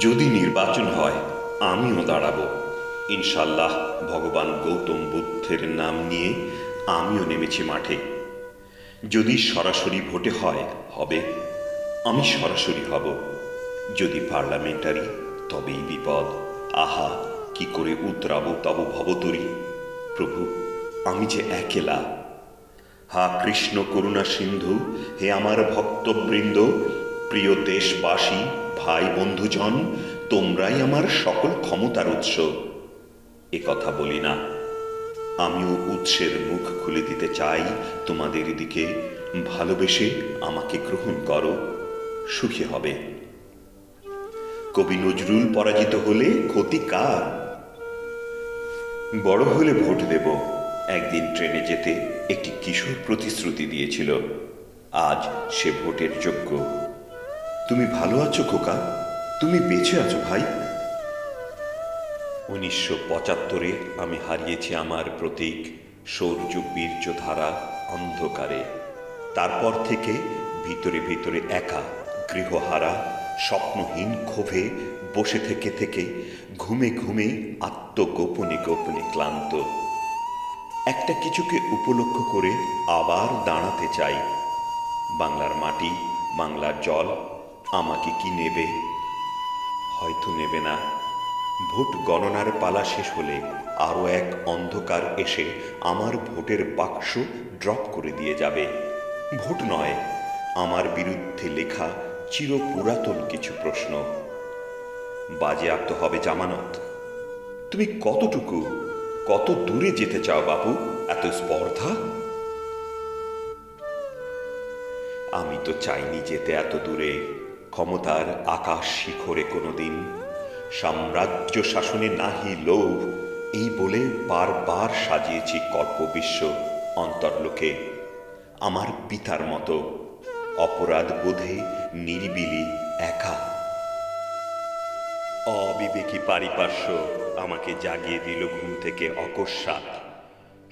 যদি নির্বাচন হয়, আমিও দাঁড়াবো। ইনশাল্লাহ ভগবান গৌতম বুদ্ধের নাম নিয়ে আমিও নেমেছি মাঠে। যদি সরাসরি ভোটে হয়, হবে। আমি সরাসরি হব। যদি পার্লামেন্টারি, তবেই বিপদ। আহা, কি করে উতরাবো তব ভবতরী। প্রভু, আমি যে একেলা। হা কৃষ্ণ করুণা সিন্ধু, হে আমার ভক্তবৃন্দ, প্রিয় দেশবাসী ভাই বন্ধুজন, তোমরাই আমার সকল ক্ষমতার উৎস। এ কথা বলি না। আমিও উৎসের মুখ খুলে দিতে চাই তোমাদের দিকে। ভালোবেসে আমাকে গ্রহণ করো। সুখী হবে। কবি নজরুল পরাজিত হলে ক্ষতি কার? বড় হলে ভোট দেব। একদিন ট্রেনে যেতে একটি কিশোর প্রতিশ্রুতি দিয়েছিল। আজ সে ভোটের যোগ্য। তুমি ভালো আছো, খোকা? তুমি বেঁচে আছো, ভাই? উনিশশো পঁচাত্তরে আমি হারিয়েছি আমার প্রতীক সৌর্য বীর্য ধারা অন্ধকারে। তারপর থেকে ভিতরে ভিতরে একা, গৃহহারা, স্বপ্নহীন ক্ষোভে বসে থেকে থেকে ঘুমে ঘুমে আত্মগোপনে গোপনে ক্লান্ত। একটা কিছুকে উপলক্ষ করে আবার দাঁড়াতে চাই। বাংলার মাটি, বাংলার জল আমাকে কি নেবে? হয়তো নেবে না। ভোট গণনার পালা শেষ হলে আরও এক অন্ধকার এসে আমার ভোটের বাক্স ড্রপ করে দিয়ে যাবে। ভোট নয়, আমার বিরুদ্ধে লেখা চির পুরাতন কিছু প্রশ্ন। বাজে বাজেয়াপ্ত হবে জামানত। তুমি কতটুকু, কত দূরে যেতে চাও বাবু এত স্পর্ধা? আমি তো চাইনি যেতে এত দূরে। ক্ষমতার আকাশ শিখরে কোনোদিন, সাম্রাজ্য শাসনে নাহি লোভ, এই বলে বারবার সাজিয়েছি কল্পবিশ্ব অন্তর্লোকে। আমার পিতার মতো অপরাধ বোধে নিরিবিলি একা। অবিবেকী পারিপার্শ্ব আমাকে জাগিয়ে দিল ঘুম থেকে অকস্মাৎ।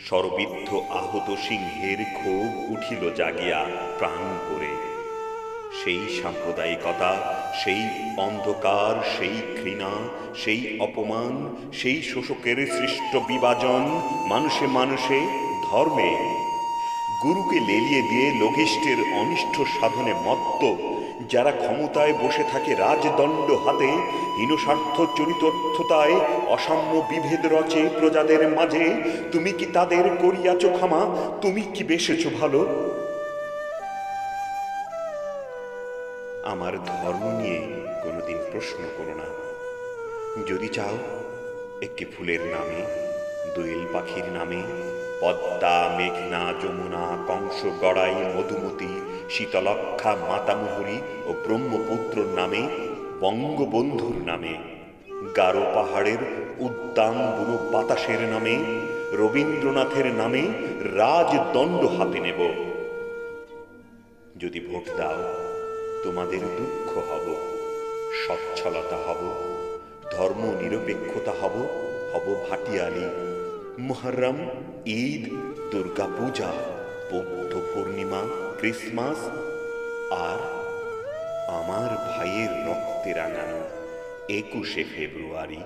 সরবিদ্ধ আহত সিংহের ক্ষোভ উঠিল জাগিয়া প্রাণ করে সেই সাম্প্রদায়িকতা, সেই অন্ধকার, সেই ঘৃণা, সেই অপমান, সেই শোষকের সৃষ্ট বিভাজন মানুষে মানুষে, ধর্মে। গুরুকে লেলিয়ে দিয়ে লঘিষ্ঠের অনিষ্ট সাধনে মত্ত, যারা ক্ষমতায় বসে থাকে রাজদণ্ড হাতে, হীনস্বার্থ চরিতার্থতায় অসাম্য বিভেদ রচে প্রজাদের মাঝে, তুমি কি তাদের করিয়াছ ক্ষমা? তুমি কি বেসেছ ভালো? আমার ধর্ম নিয়ে কোনোদিন প্রশ্ন করো না। যদি চাও, একটি ফুলের নামে, দোয়েল পাখির নামে, পদ্মা, মেঘনা, যমুনা, কংস, গড়াই, মধুমতি, শীতলক্ষা, মাতামুহুরী ও ব্রহ্মপুত্রর নামে, বঙ্গবন্ধুর নামে, গারো পাহাড়ের উদ্যান বুনো বাতাসের নামে, রবীন্দ্রনাথের নামে রাজদণ্ড হাতে নেব। যদি ভোট দাও তোমাদের দুঃখ হব, সচ্ছলতা হব, ধর্ম নিরপেক্ষতা হব হব ভাটিয়ালি। মুহরম ঈদ, দুর্গাপূজা, বৌদ্ধ পূর্ণিমা, ক্রিসমাস, আর আমার ভাইয়ের রক্তে রাঙানো একুশে ফেব্রুয়ারি।